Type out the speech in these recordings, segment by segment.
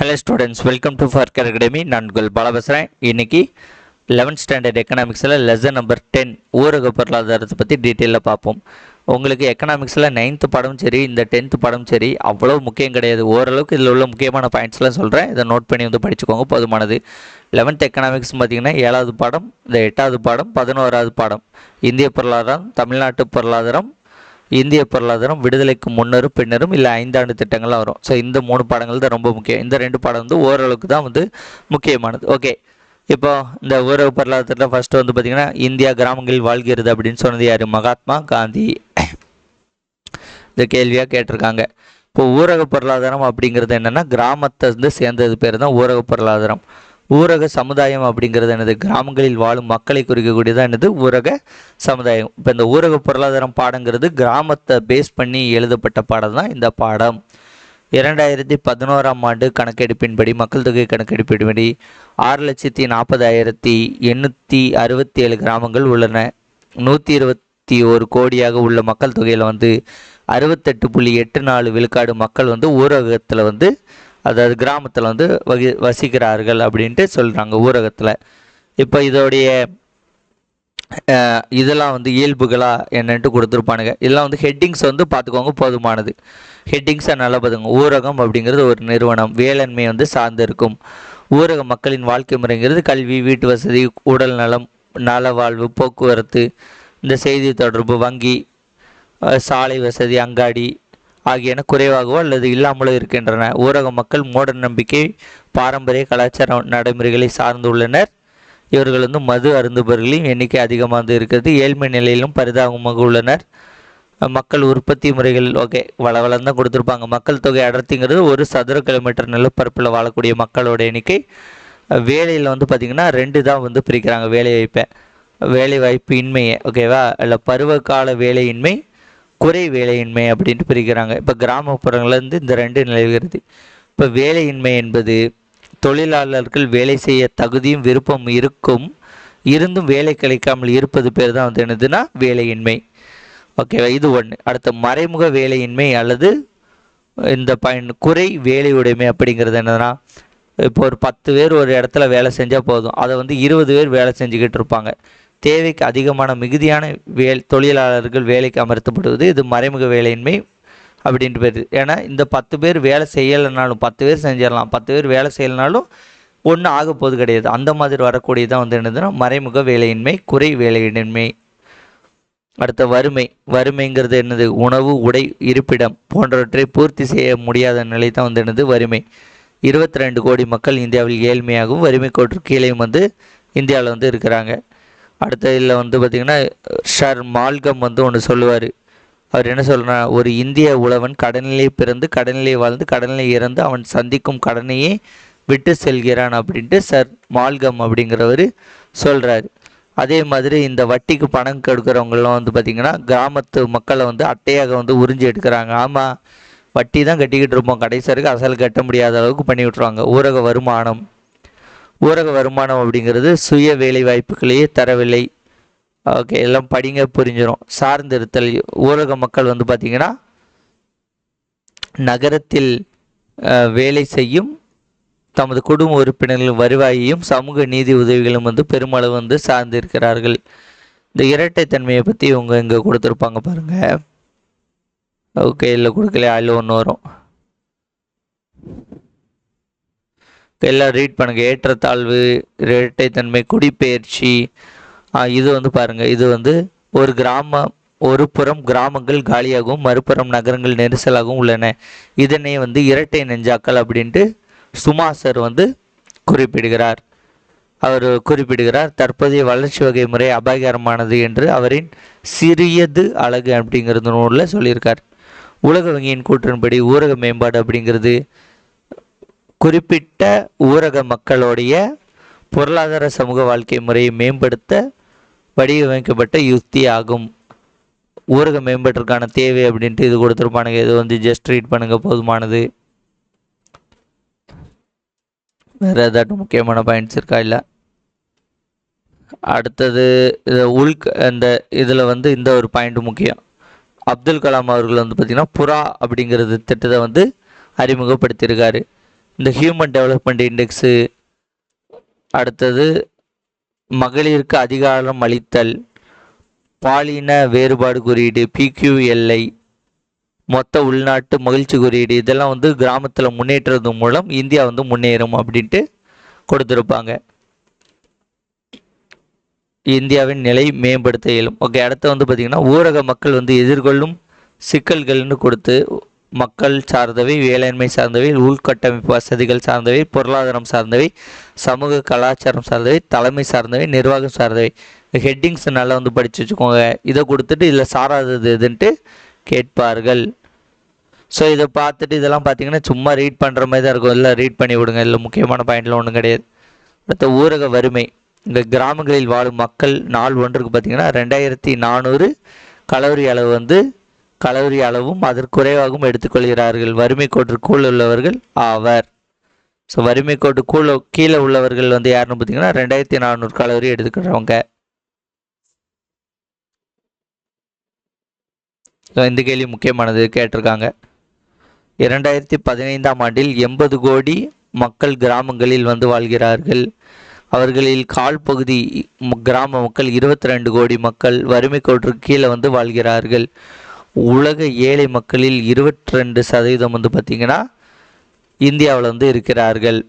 Hello students welcome to ஃபர்கர் academy நான் உங்கள் பாலா பேசுகிறேன் இன்னைக்கு லெவன்த் ஸ்டாண்டர்ட் எக்கனாமிக்ஸில் லெசன் நம்பர் டென் ஊரக பொருளாதாரத்தை பற்றி டீட்டெயிலாக பார்ப்போம். உங்களுக்கு எக்கனாமிக்ஸில் நைன்த்து படம் சரி இந்த டென்த்து படம் சரி அவ்வளோ முக்கியம் கிடையாது. ஓரளவுக்கு இதில் உள்ள முக்கியமான பாயிண்ட்ஸ்லாம் சொல்கிறேன் இதை நோட் பண்ணி வந்து படிச்சுக்கோங்க போதுமானது. லெவன்த் எக்கனாமிக்ஸ் பார்த்தீங்கன்னா ஏழாவது பாடம் இந்த எட்டாவது பாடம் பதினோராவது பாடம். இந்திய பொருளாதாரம் தமிழ்நாட்டு பொருளாதாரம் இந்திய பொருளாதாரம் விடுதலைக்கு முன்னரும் பின்னரும் இல்லை ஐந்தாண்டு திட்டங்கள்லாம் வரும். ஸோ இந்த மூணு பாடங்கள் தான் ரொம்ப முக்கியம். இந்த ரெண்டு பாடம் வந்து ஓரளவுக்கு தான் வந்து முக்கியமானது. ஓகே இப்போ இந்த ஊரக பொருளாதாரத்தில் ஃபஸ்ட்டு வந்து பார்த்தீங்கன்னா இந்தியா கிராமங்களில் வாழ்கிறது அப்படின்னு சொன்னது யார்? மகாத்மா காந்தி. இந்த கேள்வியாக கேட்டிருக்காங்க. இப்போ ஊரக பொருளாதாரம் அப்படிங்கிறது என்னென்னா கிராமத்தை வந்து சேர்ந்தது பேர் தான் ஊரக பொருளாதாரம். ஊரக சமுதாயம் அப்படிங்கிறது என்னது? கிராமங்களில் வாழும் மக்களை குறிக்கக்கூடியதான் என்னது? ஊரக சமுதாயம். இப்போ இந்த ஊரக பொருளாதாரம் பாடங்கிறது கிராமத்தை பேஸ் பண்ணி எழுதப்பட்ட பாடம் தான் இந்த பாடம். இரண்டாயிரத்தி பதினோராம் ஆண்டு கணக்கெடுப்பின்படி மக்கள் தொகை கணக்கெடுப்பின்படி ஆறு லட்சத்தி நாற்பதாயிரத்தி எண்ணூற்றி அறுபத்தி ஏழு கிராமங்கள் உள்ளன. நூற்றி இருபத்தி ஒரு கோடியாக உள்ள மக்கள் தொகையில் வந்து அறுபத்தெட்டு புள்ளி எட்டு நாலு விழுக்காடு மக்கள் வந்து ஊரகத்தில் வந்து அதாவது கிராமத்தில் வந்து வகி வசிக்கிறார்கள் அப்படின்ட்டு சொல்கிறாங்க ஊரகத்தில். இப்போ இதோடைய இதெல்லாம் வந்து இயல்புகளாக என்னன்ட்டு கொடுத்துருப்பானுங்க. இதெல்லாம் வந்து ஹெட்டிங்ஸ் வந்து பார்த்துக்கோங்க போதுமானது. ஹெட்டிங்ஸை நல்லா பார்த்துங்க ஊரகம் அப்படிங்கிறது ஒரு நிறுவனம். வேளாண்மை வந்து சார்ந்து இருக்கும். ஊரக மக்களின் வாழ்க்கை முறைங்கிறது கல்வி வீட்டு வசதி உடல் நலம் நலவாழ்வு போக்குவரத்து இந்த செய்தி தொடர்பு வங்கி சாலை வசதி அங்காடி ஆகியன குறைவாகவோ அல்லது இல்லாமலோ இருக்கின்றன. ஊரக மக்கள் மூட நம்பிக்கை பாரம்பரிய கலாச்சார நடைமுறைகளை சார்ந்துள்ளனர். இவர்கள் வந்து மது அருந்துபவர்களின் எண்ணிக்கை அதிகமாக வந்து இருக்கிறது. ஏழ்மை நிலையிலும் பரிதாபமாக உள்ளனர். மக்கள் உற்பத்தி முறைகள் ஓகே வளவளம்தான் கொடுத்துருப்பாங்க. மக்கள் தொகை அடர்த்திங்கிறது ஒரு சதுர கிலோமீட்டர் நிலப்பரப்பில் வாழக்கூடிய மக்களோட எண்ணிக்கை. வேலையில் வந்து பார்த்திங்கன்னா ரெண்டு தான் வந்து பிரிக்கிறாங்க வேலை வாய்ப்பை வேலை வாய்ப்பு இன்மையை ஓகேவா? இல்லை பருவகால வேலையின்மை குறை வேலையின்மை அப்படின்ட்டு பிரிக்கிறாங்க. இப்போ கிராமப்புறங்கள்லேருந்து இந்த ரெண்டு நிலவுகிறது. இப்போ வேலையின்மை என்பது தொழிலாளர்கள் வேலை செய்ய தகுதியும் விருப்பம் இருக்கும். இருந்தும் வேலை கிடைக்காமல் இருப்பது பேர் தான் வந்து என்னதுன்னா வேலையின்மை. ஓகேவா இது ஒன்று அடுத்து மறைமுக வேலையின்மை அல்லது இந்த பயன் குறை வேலையுடைமை அப்படிங்கிறது என்னதுன்னா இப்போ ஒரு பத்து பேர் ஒரு இடத்துல வேலை செஞ்சால் போதும். அதை வந்து இருபது பேர் வேலை செஞ்சுக்கிட்டு இருப்பாங்க. தேவைக்கு அதிகமான மிகுதியான வேல் தொழிலாளர்கள் வேலைக்கு அமர்த்தப்படுவது இது மறைமுக வேலையின்மை அப்படின்ட்டு பேர். ஏன்னா இந்த பத்து பேர் வேலை செய்யலைனாலும் பத்து பேர் செஞ்சிடலாம் பத்து பேர் வேலை செய்யலைனாலும் ஒன்றும் ஆக போது கிடையாது. அந்த மாதிரி வரக்கூடியதான் வந்து என்னதுன்னா மறைமுக வேலையின்மை குறை வேலையின்மை. அடுத்த வறுமை. வறுமைங்கிறது என்னது? உணவு உடை இருப்பிடம் போன்றவற்றை பூர்த்தி செய்ய முடியாத நிலை தான் வந்து என்னது? வறுமை. இருபத்தி ரெண்டு கோடி மக்கள் இந்தியாவில் ஏழ்மையாகவும் வறுமை கோட்டு கீழேயும் வந்து இந்தியாவில் வந்து இருக்கிறாங்க. அடுத்த இதில் வந்து பார்த்திங்கன்னா ஷர் மால்கம் வந்து ஒன்று சொல்லுவார். அவர் என்ன சொல்கிறார் ஒரு இந்திய உழவன் கடனிலே பிறந்து கடனிலே வாழ்ந்து கடனிலே இறந்து அவன் சந்திக்கும் கடனையே விட்டு செல்கிறான் அப்படின்ட்டு சர் மால்கம் அப்படிங்கிறவர் சொல்கிறாரு அதே மாதிரி இந்த வட்டிக்கு பணம் கெடுக்கிறவங்களாம் வந்து பார்த்திங்கன்னா கிராமத்து மக்களை வந்து அட்டையாக வந்து உறிஞ்சி எடுக்கிறாங்க. ஆமாம் வட்டி தான் கட்டிக்கிட்டு இருப்போம். கடைசி வரைக்கும் அசல் கட்ட முடியாத அளவுக்கு பண்ணி விட்ருவாங்க ஊரக வருமானம். ஊரக வருமானம் அப்படிங்கிறது சுய வேலை வாய்ப்புகளையே தரவில்லை. ஓகே எல்லாம் படிங்க புரிஞ்சிடும் சார்ந்திருத்தல் ஊரக மக்கள் வந்து பார்த்திங்கன்னா நகரத்தில் வேலை செய்யும் தமது குடும்ப உறுப்பினர்களின் வருவாயையும் சமூக நீதி உதவிகளும் வந்து பெருமளவு வந்து சார்ந்திருக்கிறார்கள். இந்த இரட்டைத்தன்மையை பற்றி இவங்க இங்கே கொடுத்துருப்பாங்க பாருங்கள் ஓகே இல்லை கொடுக்கல அதில் ஒன்று வரும். எல்லாம் ரீட் பண்ணுங்கள் ஏற்றத்தாழ்வு இரட்டைத்தன்மை குடிப்பெயர்ச்சி இது வந்து பாருங்கள் இது வந்து ஒரு கிராமம் ஒரு புறம் கிராமங்கள் காலியாகவும் மறுபுறம் நகரங்கள் நெரிசலாகவும் உள்ளன. இதனை வந்து இரட்டை நெஞ்சாக்கள் அப்படின்ட்டு சுமாசர் வந்து குறிப்பிடுகிறார். அவர் குறிப்பிடுகிறார் தற்போதைய வளர்ச்சி வகை முறை அபாயகரமானது என்று அவரின் சிறியது அழகு அப்படிங்கிறது நூலில் சொல்லியிருக்கார். உலக வங்கியின் கூற்றின்படி ஊரக மேம்பாடு அப்படிங்கிறது குறிப்பிட்ட ஊரக மக்களுடைய பொருளாதார சமூக வாழ்க்கை முறையை மேம்படுத்த வடிவமைக்கப்பட்ட யுக்தி ஆகும். ஊரக மேம்பாட்டிற்கான தேவை அப்படின்ட்டு இது கொடுத்துருப்பானுங்க. இது வந்து ஜஸ்ட் ரீட் பண்ணுங்க போதுமானது. வேற ஏதாட்டும் முக்கியமான பாயிண்ட்ஸ் இருக்கா இல்லை? அடுத்தது இது உள் இந்த இதில் வந்து இந்த ஒரு பாயிண்ட் முக்கியம். அப்துல் கலாம் அவர்கள் வந்து பார்த்திங்கன்னா புறா அப்படிங்கிறது திட்டத்தை வந்து அறிமுகப்படுத்தியிருக்காரு. இந்த ஹியூமன் டெவலப்மெண்ட் இண்டெக்ஸு அடுத்தது மகளிருக்கு அதிகாரம் அளித்தல். பாலின வேறுபாடு குறியீடு பிக்யூஎல்ஐ மொத்த உள்நாட்டு மகிழ்ச்சி குறியீடு இதெல்லாம் வந்து கிராமத்தில் முன்னேற்றது மூலம் இந்தியா வந்து முன்னேறும் அப்படின்ட்டு கொடுத்துருப்பாங்க. இந்தியாவின் நிலை மேம்படுத்த இயலும். ஓகே அடுத்து வந்து பார்த்திங்கன்னா ஊரக மக்கள் வந்து எதிர்கொள்ளும் சிக்கல்கள்னு கொடுத்து மக்கள் சார்ந்தவை வேளாண்மை சார்ந்தவை உள்கட்டமைப்பு வசதிகள் சார்ந்தவை பொருளாதாரம் சார்ந்தவை சமூக கலாச்சாரம் சார்ந்தவை தலைமை சார்ந்தவை நிர்வாகம் சார்ந்தவை. ஹெட்டிங்ஸ் நல்லா வந்து படித்து வச்சுக்கோங்க. இதை கொடுத்துட்டு இதில் சாராதது எதுன்ட்டு கேட்பார்கள். ஸோ இதை பார்த்துட்டு இதெல்லாம் பார்த்தீங்கன்னா சும்மா ரீட் பண்ணுற மாதிரி தான் இருக்கும். இல்லை ரீட் பண்ணி விடுங்க. இல்லை முக்கியமான பாயிண்ட்லாம் ஒன்றும் கிடையாது. அடுத்த ஊரக வறுமை. இந்த கிராமங்களில் வாழும் மக்கள் நாள் ஒன்றுக்கு பார்த்தீங்கன்னா ரெண்டாயிரத்தி நானூறு கலோரி அளவு வந்து கலோரி அளவும் அதற்குறைவாகவும் எடுத்துக்கொள்கிறார்கள். வறுமை கோட்டிற்குள் உள்ளவர்கள் ஆவர். ஸோ வறுமை கோட்டுக்குள்ள கீழே உள்ளவர்கள் வந்து யாருன்னு பார்த்தீங்கன்னா ரெண்டாயிரத்தி நானூறு கலோரி எடுத்துக்கிறவங்க ஸோ இந்த கேள்வி முக்கியமானது கேட்டிருக்காங்க. இரண்டாயிரத்தி பதினைந்தாம் ஆண்டில் எண்பது கோடி மக்கள் கிராமங்களில் வந்து வாழ்கிறார்கள். அவர்களில் கால் பகுதி கிராம மக்கள் இருபத்தி ரெண்டு கோடி மக்கள் வறுமை கோட்டிற்கு கீழே வந்து வாழ்கிறார்கள். உலக ஏழை மக்களில் இருபத்தி ரெண்டு சதவீதம் வந்து பார்த்திங்கன்னா இந்தியாவில் வந்து இருக்கிறார்கள்.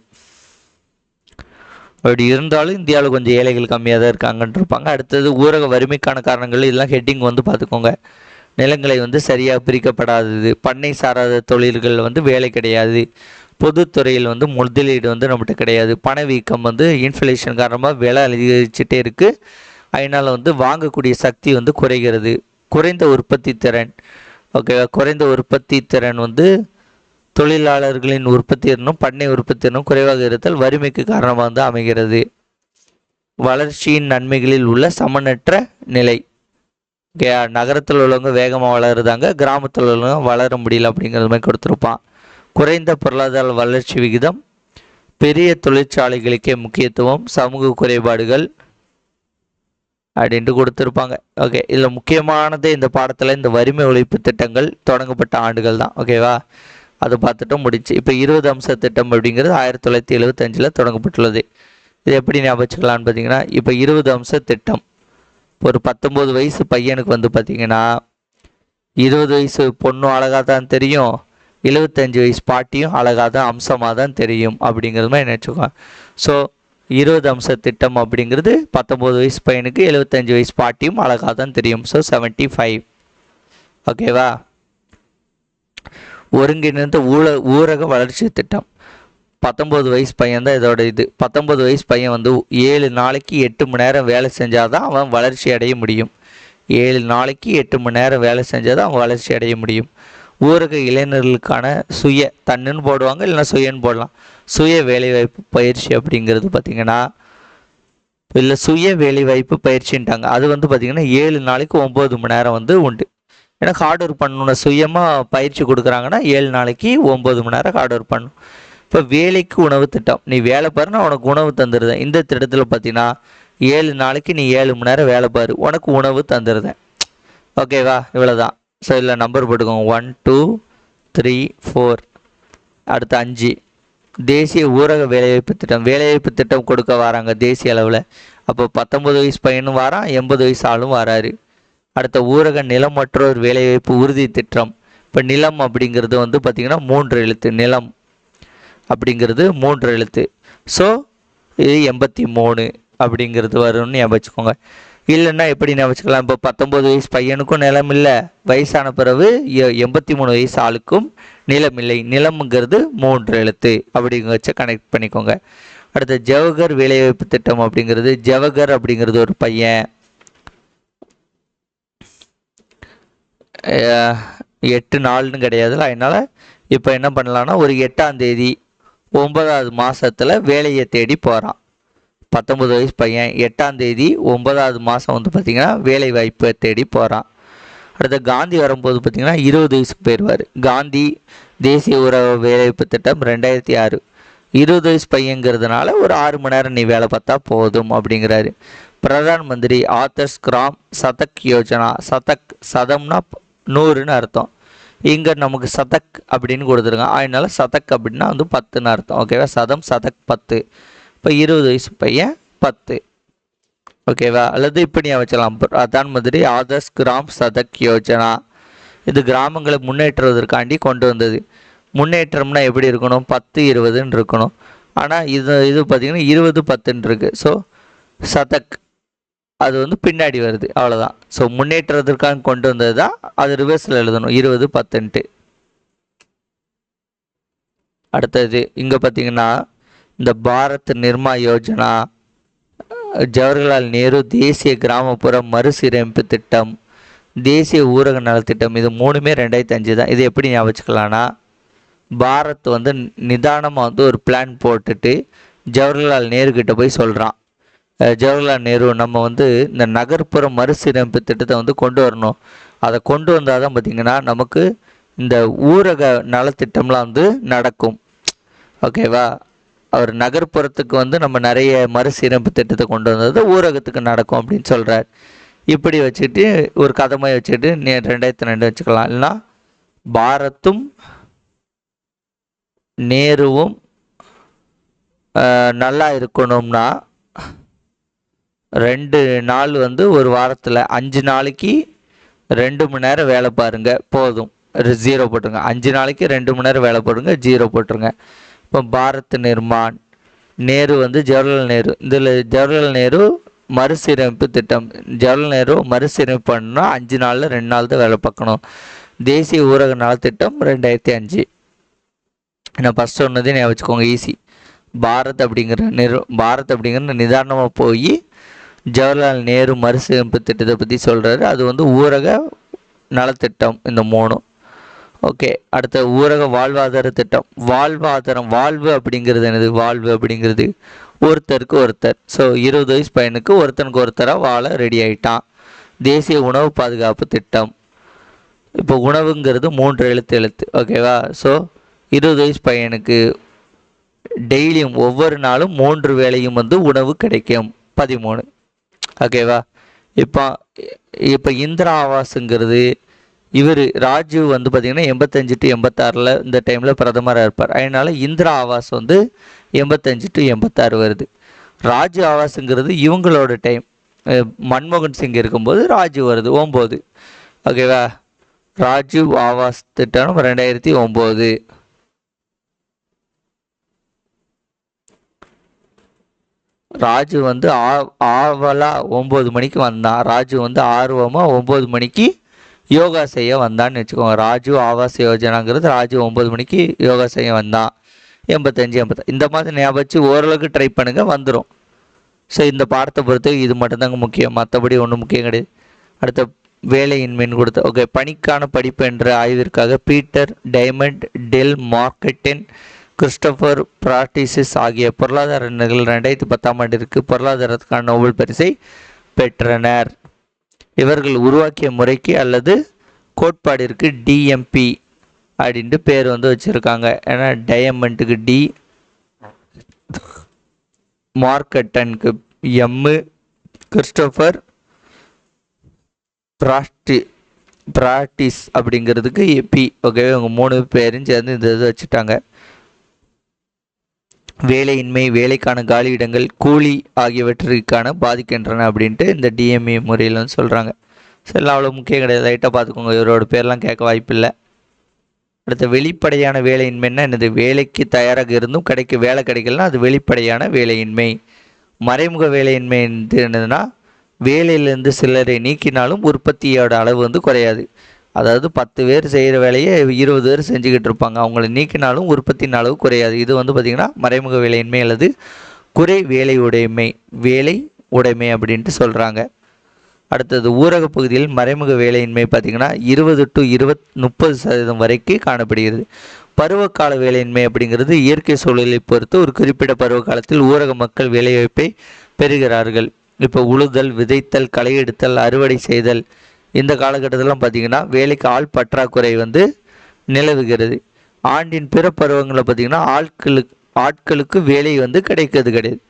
அப்படி இருந்தாலும் இந்தியாவில் கொஞ்சம் ஏழைகள் கம்மியாக தான் இருக்காங்கன்னு இருப்பாங்க. அடுத்தது ஊரக வறுமைக்கான காரணங்கள் இதெல்லாம் ஹெட்டிங் வந்து பார்த்துக்கோங்க. நிலங்களை வந்து சரியாக பிரிக்கப்படாதது. பண்ணை சாராத தொழில்கள் வந்து வேலை கிடையாது. பொதுத்துறையில் வந்து முதலீடு வந்து நம்மகிட்ட கிடையாது. பணவீக்கம் வந்து இன்ஃப்ளேஷன் காரணமாக விலை அதிகரிச்சுட்டே இருக்குது அதனால் வந்து வாங்கக்கூடிய சக்தி வந்து குறைகிறது. குறைந்த உற்பத்தி திறன். ஓகே குறைந்த உற்பத்தி திறன் வந்து தொழிலாளர்களின் உற்பத்தி திறனும் பண்ணை உற்பத்தி திறனும் குறைவாக இருத்தல் வறுமைக்கு காரணமாக வந்து அமைகிறது. வளர்ச்சியின் நன்மைகளில் உள்ள சமனற்ற நிலை. ஓகே நகரத்தில் உள்ளவங்க வேகமாக வளருதாங்க கிராமத்தில் உள்ளவங்க வளர முடியல அப்படிங்கிறது மாதிரி கொடுத்துருப்பான். குறைந்த பொருளாதார வளர்ச்சி விகிதம் பெரிய தொழிற்சாலைகளுக்கே முக்கியத்துவம் சமூக குறைபாடுகள் அப்படின்ட்டு கொடுத்துருப்பாங்க. ஓகே இதில் முக்கியமானது இந்த பாடத்தில் இந்த வறுமை ஒழிப்பு திட்டங்கள் தொடங்கப்பட்ட ஆண்டுகள் தான். ஓகேவா அதை பார்த்துட்டு முடிச்சு. இப்போ இருபது அம்ச திட்டம் அப்படிங்கிறது ஆயிரத்தி தொள்ளாயிரத்தி எழுபத்தஞ்சில் தொடங்கப்பட்டுள்ளது. இது எப்படி ஞாபகம்னு பார்த்தீங்கன்னா இப்போ இருபது அம்ச திட்டம். ஒரு பத்தொம்போது வயசு பையனுக்கு வந்து பார்த்தீங்கன்னா இருபது வயசு பொண்ணும் அழகாக தான் தெரியும். எழுபத்தஞ்சு வயசு பாட்டியும் அழகாக தான் அம்சமாக தான் தெரியும் அப்படிங்கிறது மாதிரி நினச்சிக்கோங்க. ஸோ இருபது அம்ச திட்டம் அப்படிங்கிறது பத்தொம்போது வயசு பையனுக்கு எழுபத்தஞ்சு வயசு பாட்டியும் அழகாக தான் தெரியும். ஸோ செவன்ட்டி ஃபைவ் ஓகேவா ஒருங்கிணைந்த ஊழ ஊரக வளர்ச்சி திட்டம். பத்தொம்போது வயசு பையன் தான் இதோட இது. பத்தொம்போது வயசு பையன் வந்து ஏழு நாளைக்கு எட்டு மணி நேரம் வேலை செஞ்சால் தான் அவன் வளர்ச்சி அடைய முடியும். ஏழு நாளைக்கு எட்டு மணி நேரம் வேலை செஞ்சால் தான் அவன் வளர்ச்சி அடைய முடியும். ஊரக இளைஞர்களுக்கான சுய தன்னுன்னு போடுவாங்க இல்லைன்னா சுயன்னு போடலாம். சுய வேலைவாய்ப்பு பயிற்சி அப்படிங்கிறது பார்த்திங்கன்னா இல்லை சுய வேலைவாய்ப்பு பயிற்சின்ட்டாங்க. அது வந்து பார்த்திங்கன்னா ஏழு நாளைக்கு ஒம்பது மணி நேரம் வந்து உண்டு. ஏன்னா ஹார்ட் ஒர்க் பண்ணணும் சுயமாக பயிற்சி கொடுக்குறாங்கன்னா ஏழு நாளைக்கு ஒம்பது மணி நேரம் ஹார்ட் ஒர்க் பண்ணணும். இப்போ வேலைக்கு உணவு திட்டம். நீ வேலை பாரு நான் உனக்கு உணவு தந்துடுதேன் இந்த திட்டத்தில் பார்த்தீங்கன்னா ஏழு நாளைக்கு நீ ஏழு மணி நேரம் வேலை பாரு. உனக்கு உணவு தந்துடுறேன் ஓகேவா? இவ்வளோதான் ஸோ இல்லை நம்பர் போட்டுக்கோங்க. ஒன் டூ த்ரீ ஃபோர் அடுத்து அஞ்சு. தேசிய ஊரக வேலைவாய்ப்பு திட்டம். வேலைவாய்ப்பு திட்டம் கொடுக்க வராங்க தேசிய அளவில். அப்போ பத்தொம்பது வயசு பையனும் வரான் எண்பது வயசு ஆளும் வராரு. அடுத்த ஊரக நிலம் மற்றொரு வேலைவாய்ப்பு உறுதி திட்டம். இப்போ நிலம் அப்படிங்கிறது வந்து பார்த்திங்கன்னா மூன்று எழுத்து. நிலம் அப்படிங்கிறது மூன்று எழுத்து. ஸோ இது எண்பத்தி மூணு அப்படிங்கிறது வரும்னு ஞாபகம் வச்சுக்கோங்க. இல்லைன்னா எப்படி ஞாபகம் வச்சுக்கலாம்? இப்போ பத்தொம்பது வயசு பையனுக்கும் நிலம் இல்லை வயசான பிறகு எ- எண்பத்தி மூணு வயசு ஆளுக்கும் நிலம் இல்லை நிலம்ங்கிறது மூன்று எழுத்து. அப்படிங்க வச்சு கனெக்ட் பண்ணிக்கோங்க. அடுத்து ஜவஹர் வேலைவாய்ப்பு திட்டம் அப்படிங்கிறது. ஜவஹர் அப்படிங்கிறது ஒரு பையன். எட்டு நாள்னு கிடையாது. அதனால் இப்போ என்ன பண்ணலான்னா ஒரு எட்டாம் தேதி ஒன்பதாவது மாதத்தில் வேலையை தேடி போகிறான் பத்தொம்பது வயசு பையன் எட்டாம் தேதி ஒன்பதாவது மாதம் வந்து பார்த்திங்கன்னா வேலை வாய்ப்பை தேடி போகிறான் அடுத்து காந்தி வரும்போது பார்த்திங்கன்னா இருபது வயசுக்கு போயிடுவார் காந்தி தேசிய உறவு வேலைவாய்ப்பு திட்டம் ரெண்டாயிரத்தி ஆறு. இருபது வயசு பையங்கிறதுனால ஒரு ஆறு மணி நேரம் நீ வேலை பார்த்தா போதும் அப்படிங்கிறாரு. பிரதான் மந்திரி ஆதர்ஸ் கிராம் சதக் யோஜனா. சதக் சதம்னா நூறுன்னு அர்த்தம். இங்கே நமக்கு சதக் அப்படின்னு கொடுத்துருக்காங்க. அதனால சதக் அப்படின்னா வந்து பத்துன்னு அர்த்தம். ஓகேவா? சதம் சதக் பத்து. இப்போ இருபது வயசு பையன் பத்து. ஓகேவா அல்லது இப்படி வச்சலாம் பிரதான் மந்திரி ஆதர்ஸ் கிராம் சதக் யோஜனா. இது கிராமங்களை முன்னேற்றுவதற்காண்டி கொண்டு வந்தது. முன்னேற்றம்னா எப்படி இருக்கணும்? பத்து இருபதுன்னு இருக்கணும். ஆனால் இது இது பார்த்திங்கன்னா இருபது பத்துன்னு இருக்குது ஸோ சதக். அது வந்து பின்னாடி வருது. அவ்வளோதான் ஸோ முன்னேற்றத்திற்காக கொண்டு வந்தது தான் அது ரிவர்ஸில் எழுதணும். இருபது பத்துன்ட்டு. அடுத்தது இங்கே பார்த்தீங்கன்னா இந்த பாரத் நிர்மா யோஜனா ஜவஹர்லால் நேரு தேசிய கிராமப்புற மறுசீரமைப்பு திட்டம் தேசிய ஊரக நலத்திட்டம் இது மூணுமே ரெண்டாயிரத்தி அஞ்சு தான். இது எப்படி ஞாபகம் பாரத் வந்து நிதானமாக வந்து ஒரு பிளான் போட்டுட்டு ஜவஹர்லால் நேரு கிட்ட போய் சொல்கிறான் ஜவஹர்லால் நேரு நம்ம வந்து இந்த நகர்ப்புற மறுசீரமைப்பு திட்டத்தை வந்து கொண்டு வரணும். அதை கொண்டு வந்தால் தான் பார்த்திங்கன்னா நமக்கு இந்த ஊரக நலத்திட்டம்லாம் வந்து நடக்கும். ஓகேவா? அவர் நகர்ப்புறத்துக்கு வந்து நம்ம நிறைய மறுசீரமைப்பு திட்டத்தை கொண்டு வந்தது. ஊரகத்துக்கு நடக்கும் அப்படின்னு சொல்கிறார் இப்படி வச்சுட்டு ஒரு கதமை வச்சுட்டு நீ ரெண்டாயிரத்தி ரெண்டு வச்சுக்கலாம். இல்லைன்னா பாரத்தும் நேருவும் நல்லா இருக்கணும்னா ரெண்டு நாள் வந்து ஒரு வாரத்தில் அஞ்சு நாளைக்கு ரெண்டு மணி நேரம் வேலை பாருங்கள் போதும். ஜீரோ போட்டுருங்க. அஞ்சு நாளைக்கு ரெண்டு மணி நேரம் வேலை போடுங்க. ஜீரோ போட்டுருங்க. இப்போ பாரத் நிர்மான் நேரு வந்து ஜவஹர்லால் நேரு. இதில் ஜவஹர்லால் நேரு மறுசீரமைப்பு திட்டம். ஜவஹர்லால் நேரு மறுசீரமைப்பு பண்ணால் அஞ்சு நாளில் ரெண்டு நாள் தான் வேலை பார்க்கணும். தேசிய ஊரக நலத்திட்டம் ரெண்டாயிரத்தி அஞ்சு. நான் ஃபஸ்ட் சொன்னதே ஞாபகம் வச்சுக்கோங்க ஈஸி பாரத் அப்படிங்கிற நிறு பாரத் அப்படிங்கிற நிதானமாக போய் ஜவஹர்லால் நேரு மறுசீரமைப்பு திட்டத்தை பற்றி சொல்கிறாரு அது வந்து ஊரக நலத்திட்டம் இந்த மூணும். ஓகே அடுத்த ஊரக வாழ்வாதார திட்டம். வாழ்வாதாரம் வாழ்வு அப்படிங்கிறது என்னது? வாழ்வு அப்படிங்கிறது ஒருத்தருக்கு ஒருத்தர். ஸோ இருபது வயசு பையனுக்கு ஒருத்தனுக்கு ஒருத்தராக வாழ ரெடி ஆகிட்டான் தேசிய உணவு பாதுகாப்பு திட்டம். இப்போ உணவுங்கிறது மூன்று எழுத்து எழுத்து. ஓகேவா ஸோ இருபது வயசு பையனுக்கு டெய்லியும் ஒவ்வொரு நாளும் மூன்று வேளையும் வந்து உணவு கிடைக்கும். பதிமூணு. ஓகேவா இப்போ இப்போ இந்திரா ஆவாஸுங்கிறது இவர் ராஜீவ் வந்து பார்த்திங்கன்னா எண்பத்தஞ்சு டு எண்பத்தாறில் இந்த டைமில் பிரதமராக இருப்பார். அதனால் இந்திரா ஆவாஸ் வந்து எண்பத்தஞ்சு டு எண்பத்தாறு வருது. ராஜீவ் ஆவாஸுங்கிறது இவங்களோட டைம் மன்மோகன் சிங் இருக்கும்போது ராஜீவ் வருது ஒம்பது. ஓகேவா ராஜீவ் ஆவாஸ் திட்டம் ரெண்டாயிரத்தி ஒம்பது. ராஜு வந்து ஆ ஆவலாக ஒம்பது மணிக்கு வந்தான். ராஜு வந்து ஆர்வமாக ஒம்பது மணிக்கு யோகா செய்ய வந்தான்னு வச்சுக்கோங்க. ராஜு ஆவாஸ் யோஜனாங்கிறது ராஜு ஒம்பது மணிக்கு யோகா செய்ய வந்தான் எண்பத்தஞ்சு எண்பத்தி இந்த மாதிரி ஞாபகம் வச்சு ஓரளவுக்கு ட்ரை பண்ணுங்கள் வந்துடும் ஸோ இந்த பாடத்தை பொறுத்து இது மட்டும்தாங்க முக்கியம். மற்றபடி ஒன்றும் முக்கியம் கிடையாது. அடுத்த வேலையின்மைன்னு கொடுத்த ஓகே பணிக்கான படிப்பு என்ற ஆய்விற்காக Peter Diamond Dale மார்க்கெட்டின் Christopher Pissarides ஆகிய பொருளாதார நிகழ்வு ரெண்டாயிரத்தி பத்தாம் ஆண்டிற்கு பொருளாதாரத்துக்கான நோபல் பரிசை பெற்றனர். இவர்கள் உருவாக்கிய முறைக்கு அல்லது கோட்பாடிற்கு டிஎம்பி அப்படின்ட்டு பேர் வந்து வச்சுருக்காங்க. ஏன்னா டயமண்ட்டுக்கு டி மார்க்கட்டனுக்கு எம்மு கிறிஸ்டோஃபர் பிராஸ்டி ப்ராக்டிஸ் அப்படிங்கிறதுக்கு பி ஓகே இவங்க மூணு பேரும் சேர்ந்து இந்த இது வச்சுட்டாங்க. வேலையின்மை வேலைக்கான காலியிடங்கள் கூலி ஆகியவற்றிற்கான பாதிக்கின்றன அப்படின்ட்டு இந்த டிஎம்ஏ முறையில் வந்து சொல்கிறாங்க சரி அவ்வளோ முக்கியம் கிடையாது. லைட்டாக பார்த்துக்கோங்க. இவரோட பேர்லாம் கேட்க வாய்ப்பில்லை. அடுத்த வெளிப்படையான வேலையின்மைன்னா என்னது? வேலைக்கு தயாராக இருந்தும் கிடைக்க வேலை கிடைக்கலனா அது வெளிப்படையான வேலையின்மை. மறைமுக வேலையின்மை என்னதுன்னா வேலையிலேருந்து சிலரை நீக்கினாலும் உற்பத்தியோட அளவு வந்து குறையாது. அதாவது பத்து பேர் செய்கிற வேலையை இருபது பேர் செஞ்சுக்கிட்டு இருப்பாங்க. அவங்கள நீக்கினாலும் உற்பத்தியின் அளவு குறையாது. இது வந்து பார்த்திங்கன்னா மறைமுக வேலையின்மை அல்லது குறை வேலை உடைமை வேலை உடைமை அப்படின்ட்டு சொல்கிறாங்க அடுத்தது ஊரக பகுதியில் மறைமுக வேலையின்மை பார்த்திங்கன்னா இருபது டு இருபத் முப்பது சதவீதம் வரைக்கும் காணப்படுகிறது. பருவகால வேலையின்மை அப்படிங்கிறது இயற்கை சூழலை பொறுத்து ஒரு குறிப்பிட்ட பருவ காலத்தில் ஊரக மக்கள் வேலைவாய்ப்பை பெறுகிறார்கள். இப்போ உழுதல் விதைத்தல் களை எடுத்தல் அறுவடை செய்தல் இந்த காலகட்டத்திலாம் பார்த்திங்கன்னா வேலைக்கு ஆள் பற்றாக்குறை வந்து நிலவுகிறது. ஆண்டின் பிற பருவங்களில் பார்த்திங்கன்னா ஆட்களுக்கு ஆட்களுக்கு வேலை வந்து கிடைக்கிறது கிடையாது.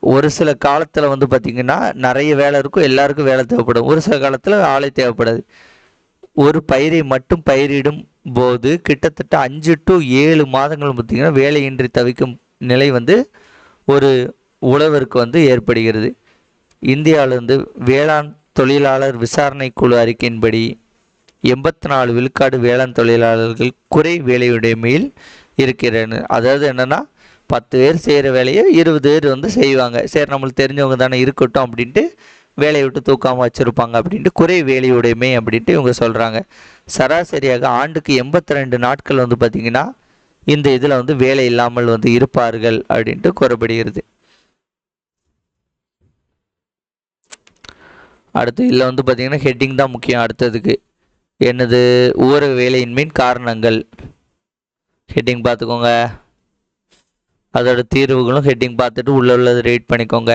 ஒரு சில காலத்தில் வந்து பார்த்திங்கன்னா நிறைய வேலை இருக்கும் எல்லாருக்கும் வேலை தேவைப்படும். ஒரு சில காலத்தில் ஆளை தேவைப்படாது. ஒரு பயிரை மட்டும் பயிரிடும் போது கிட்டத்தட்ட அஞ்சு டு ஏழு மாதங்கள் பார்த்திங்கன்னா வேலையின்றி தவிக்கும் நிலை வந்து ஒரு உழவருக்கு வந்து ஏற்படுகிறது. இந்தியாவிலேருந்து வேளாண் தொழிலாளர் விசாரணை குழு அறிக்கையின்படி எண்பத்தி நாலு விழுக்காடு வேளாண் தொழிலாளர்கள் குறை வேலையுடைமையில் இருக்கிறனர் அதாவது என்னென்னா பத்து பேர் செய்கிற வேலையை இருபது பேர் வந்து செய்வாங்க. சரி நம்மளுக்கு தெரிஞ்சவங்க தானே இருக்கட்டும் அப்படின்ட்டு வேலையை விட்டு தூக்காமல் வச்சுருப்பாங்க அப்படின்ட்டு குறை வேலையுடைமை அப்படின்ட்டு இவங்க சொல்கிறாங்க சராசரியாக ஆண்டுக்கு எண்பத்தி ரெண்டு நாட்கள் வந்து பார்த்திங்கன்னா இந்த இதில் வந்து வேலை இல்லாமல் வந்து இருப்பார்கள் அப்படின்ட்டு கூறப்படுகிறது. அடுத்து இதில் வந்து பார்த்திங்கன்னா ஹெட்டிங் தான் முக்கியம். அடுத்ததுக்கு என்னது? ஊரக வேலையின்மையின் காரணங்கள். ஹெட்டிங் பார்த்துக்கோங்க. அதோட தீர்வுகளும் ஹெட்டிங் பார்த்துட்டு உள்ள உள்ளதை ரீட் பண்ணிக்கோங்க.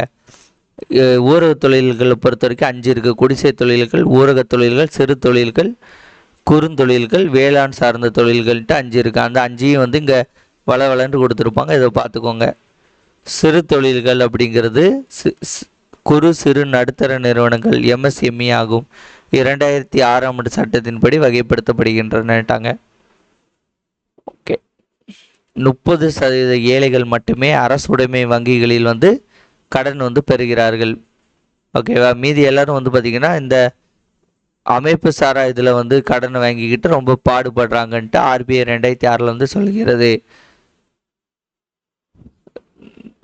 ஊரக தொழில்களை பொறுத்த வரைக்கும் அஞ்சு இருக்குது குடிசை தொழில்கள் ஊரக தொழில்கள் சிறு தொழில்கள் குறுந்தொழில்கள் வேளாண் சார்ந்த தொழில்கள்ட்டு அஞ்சு இருக்குது அந்த அஞ்சையும் வந்து இங்கே வள வளன்று கொடுத்துருப்பாங்க. இதை பார்த்துக்கோங்க. சிறு தொழில்கள் அப்படிங்கிறது குறு சிறு நடுத்தர நிறுவனங்கள் எம்எஸ்எம்இ ஆகும். இரண்டாயிரத்தி ஆறாம் ஆண்டு சட்டத்தின்படி வகைப்படுத்தப்படுகின்றனட்டாங்க ஓகே. முப்பது சதவீத ஏழைகள் மட்டுமே அரசுடைமை வங்கிகளில் வந்து கடன் வந்து பெறுகிறார்கள். ஓகேவா? மீதி எல்லாரும் வந்து பார்த்திங்கன்னா இந்த அமைப்பு சாரா இதில் வந்து கடன் வாங்கிக்கிட்டு ரொம்ப பாடுபடுறாங்கன்ட்டு ஆர்பிஐ ரெண்டாயிரத்தி ஆறில் வந்து சொல்கிறது.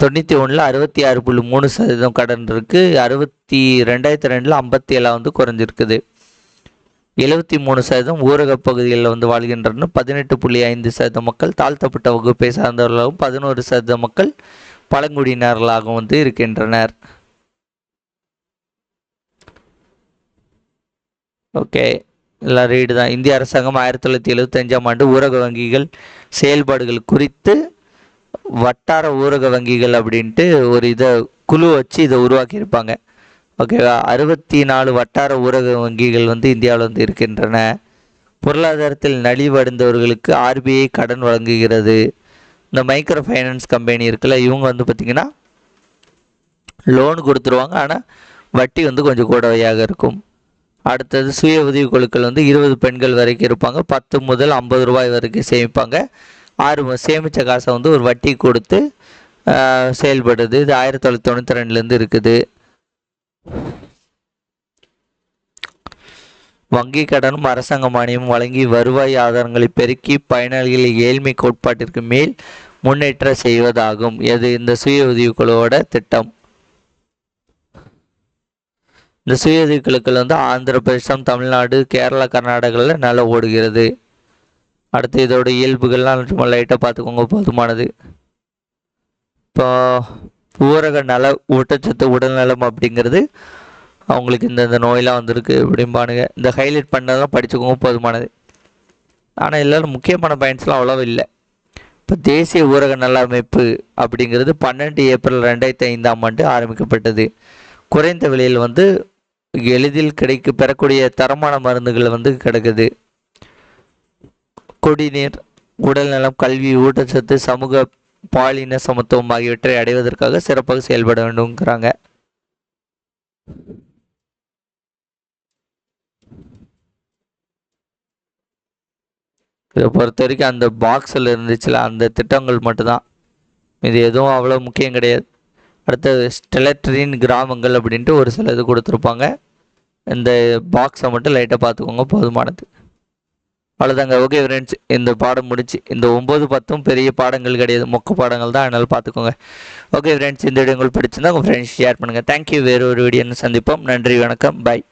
தொண்ணூற்றி ஒன்றில் அறுபத்தி ஆறு புள்ளி மூணு சதவீதம் கடன் இருக்குது அறுபத்தி ரெண்டாயிரத்தி ரெண்டில் ஐம்பத்தி ஏழாக வந்து குறைஞ்சிருக்குது. எழுபத்தி மூணு சதவீதம் ஊரக பகுதிகளில் வந்து வாழ்கின்றன பதினெட்டு புள்ளி ஐந்து சதவீதம் மக்கள் தாழ்த்தப்பட்ட வகுப்பை சார்ந்தவர்களாகவும் பதினோரு சதவீதம் மக்கள் பழங்குடியினர்களாகவும் வந்து இருக்கின்றனர். ஓகே. எல்லாம் ரீடு தான். இந்திய அரசாங்கம் ஆயிரத்தி தொள்ளாயிரத்தி எழுபத்தஞ்சாம் ஆண்டு ஊரக வங்கிகள் செயல்பாடுகள் குறித்து வட்டார ஊரக வங்கிகள் அப்படின்ட்டு ஒரு இதை குழு வச்சு இதை உருவாக்கியிருப்பாங்க. ஓகேவா அறுபத்தி நாலு வட்டார ஊரக வங்கிகள் வந்து இந்தியாவில் வந்து இருக்கின்றன. பொருளாதாரத்தில் நலிவடைந்தவர்களுக்கு ஆர்பிஐ கடன் வழங்குகிறது. இந்த மைக்ரோ ஃபைனான்ஸ் கம்பெனி இருக்குல்ல இவங்க வந்து பார்த்திங்கன்னா லோன் கொடுத்துருவாங்க. ஆனால் வட்டி வந்து கொஞ்சம் கூடவையாக இருக்கும். அடுத்தது சுய உதவி குழுக்கள் வந்து இருபது பெண்கள் வரைக்கும் இருப்பாங்க. பத்து முதல் ஐம்பது ரூபாய் வரைக்கும் சேமிப்பாங்க. ஆறு சேமித்த காசை வந்து ஒரு வட்டி கொடுத்து செயல்படுது. இது ஆயிரத்தி தொள்ளாயிரத்தி தொண்ணூற்றி ரெண்டுலேருந்து இருக்குது. வங்கி கடனும் அரசாங்க மானியமும் வழங்கி வருவாய் ஆதாரங்களை பெருக்கி பயனாளிகளை ஏழ்மை கோட்பாட்டிற்கு மேல் முன்னேற்ற செய்வதாகும். எது? இந்த சுய உதவிக்குழுவோட திட்டம். இந்த சுய உதவிக்குழுக்கள் வந்து ஆந்திர பிரதேசம் தமிழ்நாடு கேரளா கர்நாடகாவில் நல்லா ஓடுகிறது. அடுத்து இதோட இயல்புகள்லாம் சும்மா லைட்டாக பார்த்துக்கோங்க. போதுமானது. இப்போ ஊரக நல ஊட்டச்சத்து உடல்நலம் அப்படிங்கிறது அவங்களுக்கு இந்த இந்த நோயெல்லாம் வந்திருக்கு அப்படிம்பானுங்க இந்த ஹைலைட் பண்ணதான் படிச்சுக்கோங்க. போதுமானது. ஆனால் எல்லோரும் முக்கியமான பாயிண்ட்ஸ்லாம் அவ்வளோவா இல்லை. இப்போ தேசிய ஊரக நல அமைப்பு அப்படிங்கிறது பன்னெண்டு ஏப்ரல் ரெண்டாயிரத்தி ஐந்தாம் ஆண்டு ஆரம்பிக்கப்பட்டது. குறைந்த விலையில் வந்து எளிதில் கிடைக்க பெறக்கூடிய தரமான மருந்துகள் வந்து கிடக்குது. குடிநீர் உடல்நலம் கல்வி ஊட்டச்சத்து சமூக பாலின சமத்துவம் ஆகியவற்றை அடைவதற்காக சிறப்பாக செயல்பட வேண்டும்ங்கிறாங்க. இதை பொறுத்த வரைக்கும் அந்த பாக்ஸில் இருந்துச்சுல அந்த திட்டங்கள் மட்டும்தான். இது எதுவும் அவ்வளோ முக்கியம் கிடையாது. அடுத்தது ஸ்டெலட்ரின் கிராமங்கள் அப்படின்ட்டு ஒரு சில இது கொடுத்துருப்பாங்க. இந்த பாக்ஸை மட்டும் லைட்டாக பார்த்துக்கோங்க போதுமானது. அவ்வளோதாங்க ஓகே ஃப்ரெண்ட்ஸ் இந்த பாடம் முடிச்சு இந்த ஒம்பது பத்தும் பெரிய பாடங்கள் கிடையாது. மொக்க பாடங்கள் தான். அதனால் பார்த்துக்கோங்க. ஓகே ஃப்ரெண்ட்ஸ் இந்த வீடியோ உங்களுக்கு பிடிச்சிருந்தா உங்கள் ஃப்ரெண்ட்ஸ் ஷேர் பண்ணுங்கள் தேங்க்யூ வேறு ஒரு வீடியோன்னு சந்திப்போம். நன்றி வணக்கம். பாய்